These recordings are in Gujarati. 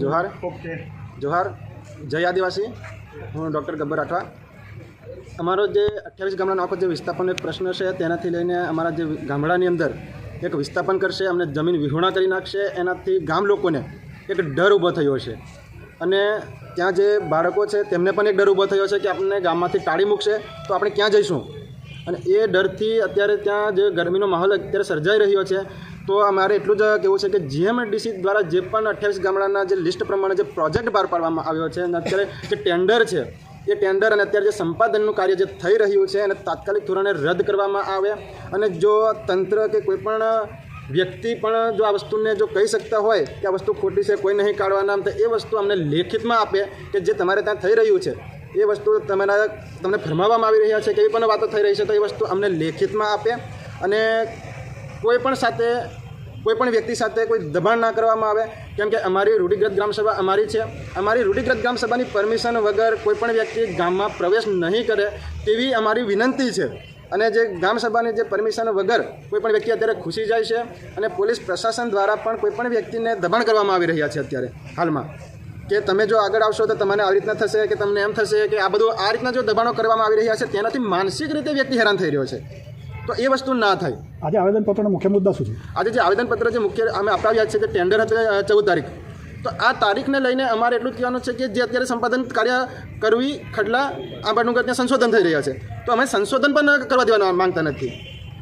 જોહાર. ઓકે. જોહાર. જય આદિવાસી. હું ડૉક્ટર ગબ્બર રાઠવા. અમારો જે અઠ્યાવીસ ગામડાનો આખો જે વિસ્થાપનનો એક પ્રશ્ન છે તેનાથી લઈને અમારા જે ગામડાની અંદર એક વિસ્થાપન કરશે અમને જમીન વિહોણા કરી નાખશે એનાથી ગામ લોકોને એક ડર ઊભો થયો છે અને ત્યાં જે બાળકો છે તેમને પણ એક ડર ઊભો થયો છે કે આપણને ગામમાંથી ટાળી મૂકશે તો આપણે ક્યાં જઈશું? અને એ ડરથી અત્યારે ત્યાં જે ગરમીનો માહોલ અત્યારે સર્જાઈ રહ્યો છે, તો અમારે એટલું જ કહેવું છે કે જીએમડીસી દ્વારા જે પણ અઠ્યાવીસ ગામડાના જે લિસ્ટ પ્રમાણે જે પ્રોજેક્ટ બહાર પાડવામાં આવ્યો છે અને અત્યારે જે ટેન્ડર છે, એ ટેન્ડર અને અત્યારે જે સંપાદનનું કાર્ય જે થઈ રહ્યું છે એને તાત્કાલિક ધોરણે રદ કરવામાં આવે અને જો તંત્ર કે કોઈ પણ વ્યક્તિ પણ જો આ વસ્તુને જો કહી શકતા હોય કે આ વસ્તુ ખોટી છે, કોઈ નહીં કાઢવાના, તો એ વસ્તુ અમને લેખિતમાં આપે કે જે તમારે ત્યાં થઈ રહ્યું છે. એ વસ્તુ તમારા તમને ફરમાવવામાં આવી રહ્યા છે કે એવી પણ વાતો થઈ રહી છે, તો એ વસ્તુ અમને લેખિતમાં આપે અને કોઈ પણ સાથે, કોઈ પણ વ્યક્તિ સાથે કોઈ દબાણ ના કરવામાં આવે, કેમ કે અમારી રૂઢિગ્રત ગ્રામસભા અમારી છે. અમારી રૂઢિગ્રત ગ્રામસભાની પરમિશન વગર કોઈ પણ વ્યક્તિ ગામમાં પ્રવેશ નહીં કરે તેવી અમારી વિનંતી છે. અને જે ગ્રામસભાની જે પરમિશન વગર કોઈ પણ વ્યક્તિ અત્યારે ખુશી જાય છે અને પોલીસ પ્રશાસન દ્વારા પણ કોઈ પણ વ્યક્તિને દબાણ કરવામાં આવી રહ્યા છે અત્યારે, હાલમાં. કે તમે જો આગળ આવશો તો તમને આવી રીતના થશે કે તમને એમ થશે કે આ બધું આ રીતના જો દબાણો કરવામાં આવી રહ્યા છે તેનાથી માનસિક રીતે વ્યક્તિ હેરાન થઈ રહ્યો છે. તો એ વસ્તુ ના થાય. આજે આવેદનપત્રનો મુખ્ય મુદ્દા શું છે? આજે જે આવેદનપત્ર જે મુખ્ય અમે અપાવ્યા છે કે ટેન્ડર હતું ચૌદ તારીખ. તો આ તારીખને લઈને અમારે એટલું કહેવાનું છે કે જે અત્યારે સંપાદન કાર્ય કરવી ખડલા આંબાડુંગર ત્યાં સંશોધન થઈ રહ્યા છે. તો અમે સંશોધન પણ કરવા દેવા માંગતા નથી.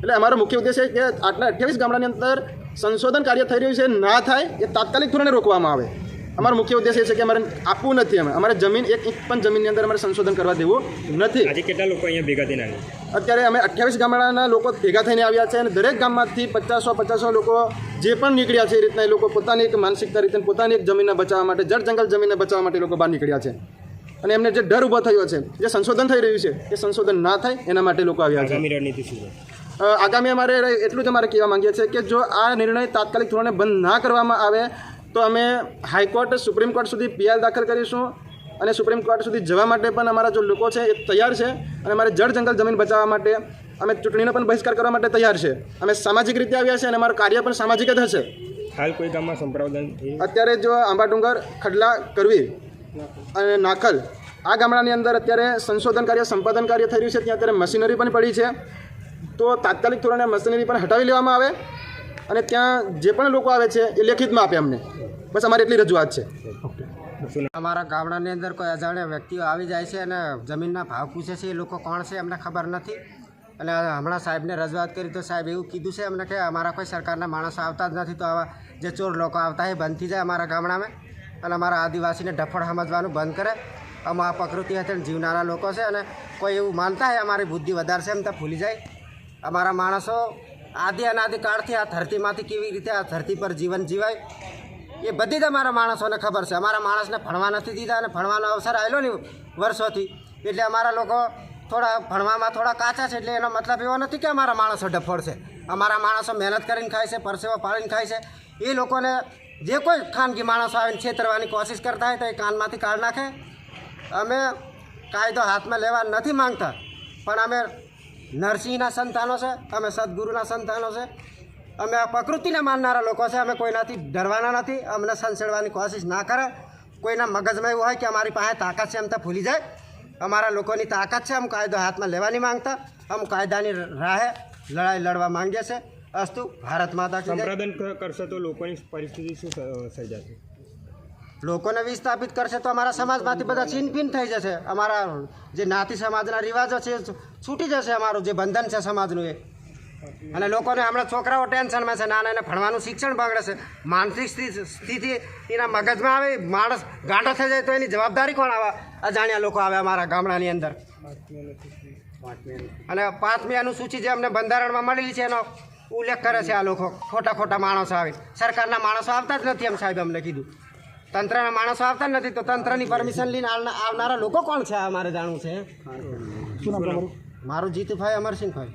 એટલે અમારો મુખ્ય ઉદ્દેશ છે કે આટલા અઠ્યાવીસ ગામડાની અંદર સંશોધન કાર્ય થઈ રહ્યું છે ના થાય એ તાત્કાલિક ધોરણે રોકવામાં આવે. અમારો મુખ્ય ઉદ્દેશ એ છે કે અમારે આપવું નથી અમે. અમારે જમીન એક એક પણ જમીનની અંદર અમારે સંશોધન કરવા દેવું નથી. આજે કેટલા લોકો અહીંયા ભેગા થઈને અત્યારે અમે અઠ્યાવીસ ગામડાના લોકો ભેગા થઈને આવ્યા છે અને દરેક ગામમાંથી પચાસો પચાસો લોકો જે પણ નીકળ્યા છે એ રીતના એ લોકો પોતાની એક માનસિકતા રીતે પોતાની એક જમીનને બચાવવા માટે જળ જંગલ જમીનને બચાવવા માટે લોકો બહાર નીકળ્યા છે. અને એમને જે ડર ઊભો થયો છે જે સંશોધન થઈ રહ્યું છે એ સંશોધન ના થાય એના માટે લોકો આવ્યા છે. આગામી અમારે એટલું જ અમારે કહેવા માંગીએ છીએ કે જો આ નિર્ણય તાત્કાલિક ધોરણે બંધ ના કરવામાં આવે તો અમે હાઈકોર્ટ સુપ્રીમ કોર્ટ સુધી પીઆર દાખલ કરીશું અને સુપ્રીમ કોર્ટ સુધી જવા માટે પણ અમારા જો લોકો છે એ તૈયાર છે અને અમારે જળ જંગલ જમીન બચાવવા માટે અમે ચૂંટણીનો પણ બહિષ્કાર કરવા માટે તૈયાર છે. અમે સામાજિક રીતે આવ્યા છે અને અમારું કાર્ય પણ સામાજિક જ હશે. હાલ કોઈ ગામમાં સંપ્રદાય અત્યારે જો આંબાડુંગર ખડલા કરવી અને નાખલ આ ગામડાની અંદર અત્યારે સંશોધન કાર્ય સંપાદન કાર્ય થઈ રહ્યું છે. ત્યાં અત્યારે મશીનરી પણ પડી છે. તો તાત્કાલિક ધોરણે મશીનરી પણ હટાવી લેવામાં આવે. અને ત્યાં જે પણ લોકો આવે છે, એ લેખિતમાં આપે અમને. બસ અમારી એટલી રજૂઆત છે. અમારા ગામડાની અંદર કોઈ અજાણ્યા વ્યક્તિઓ આવી જાય છે અને જમીનના ભાવ પૂછે છે, એ લોકો કોણ છે, અમને ખબર નથી. અને હમણાં સાહેબને રજૂઆત કરી તો સાહેબ એવું કીધું છે અમને કે અમારા કોઈ સરકારના માણસો આવતા જ નથી, તો આવા જે ચોર લોકો આવતા એ બંધ થઈ જાય અમારા ગામડામાં. અને અમારા આદિવાસીને ડફળ સમજવાનું બંધ કરે. અમે આ પ્રકૃતિ હેઠળ જીવનારા લોકો છે અને કોઈ એવું માનતા હોય, અમારી બુદ્ધિ વધારશે એમ તો ભૂલી જાય. અમારા માણસો આદિ અનાદિકાળથી આ ધરતીમાંથી કેવી રીતે આ ધરતી પર જીવન જીવાય, એ બધી જ અમારા માણસોને ખબર છે. અમારા માણસને ભણવા નથી દીધા અને ભણવાનો અવસર આવેલો ને વર્ષોથી. એટલે અમારા લોકો થોડા ભણવામાં થોડા કાચા છે એટલે એનો મતલબ એવો નથી કે અમારા માણસો ડફોડ છે. અમારા માણસો મહેનત કરીને ખાય છે, પરસેવો પાડીને ખાય છે. એ લોકોને જે કોઈ ખાનગી માણસો આવીને છેતરવાની કોશિશ કરતા હોય તો એ કાનમાંથી કાઢ નાખે. અમે કાયદો હાથમાં લેવા નથી માંગતા, પણ અમે નરસિંહના સંતાનો છે, અમે સદગુરુના સંતાનો છે. અમે આ પ્રકૃતિને માનનારા લોકો છે, અમે કોઈનાથી ડરવાના નથી, અમને સંસેડવાની કોશિશ ના કરે. કોઈના મગજમાં એવું હોય કે અમારી પાસે તાકાત છે, એમ તો ભૂલી જાય. અમારા લોકોની તાકાત છે અમુક કાયદો હાથમાં લેવાની માંગતા. અમે કાયદાની રાહે લડાઈ લડવા માંગીએ છીએ. અસ્તુ, ભારત માતા કરશે તો લોકોની પરિસ્થિતિ શું સર્જાશે? લોકોને વિસ્થાપિત કરશે તો અમારા સમાજમાંથી બધા છીનફીન થઈ જશે. અમારા જે નાતી સમાજના રિવાજો છે છૂટી જશે અમારું, જે બંધન છે સમાજનું એ. અને લોકોને હમણાં છોકરાઓ ટેન્શનમાં છે, નાના એને ભણવાનું શિક્ષણ બગડશે માનસિક સ્થિ- સ્થિતિ એના મગજમાં આવે, માણસ ગાંઠો થઈ જાય તો એની જવાબદારી કોણ આવે અજાણ્યા લોકો આવે અમારા ગામડાની અંદર? અને પાંચમી અનુસૂચિ જે અમને બંધારણમાં મળેલી છે એનો ઉલ્લેખ કરે છે આ લોકો. ખોટા ખોટા માણસો આવે. સરકારના માણસો આવતા જ નથી એમ સાહેબ અમને કીધું. તંત્રના માણસો આવતા નથી તો તંત્રની પરમિશન લઈને આવનારા લોકો કોણ છે? આ મારે જાણવું છે. મારું જીતુભાઈ અમરસિંહભાઈ.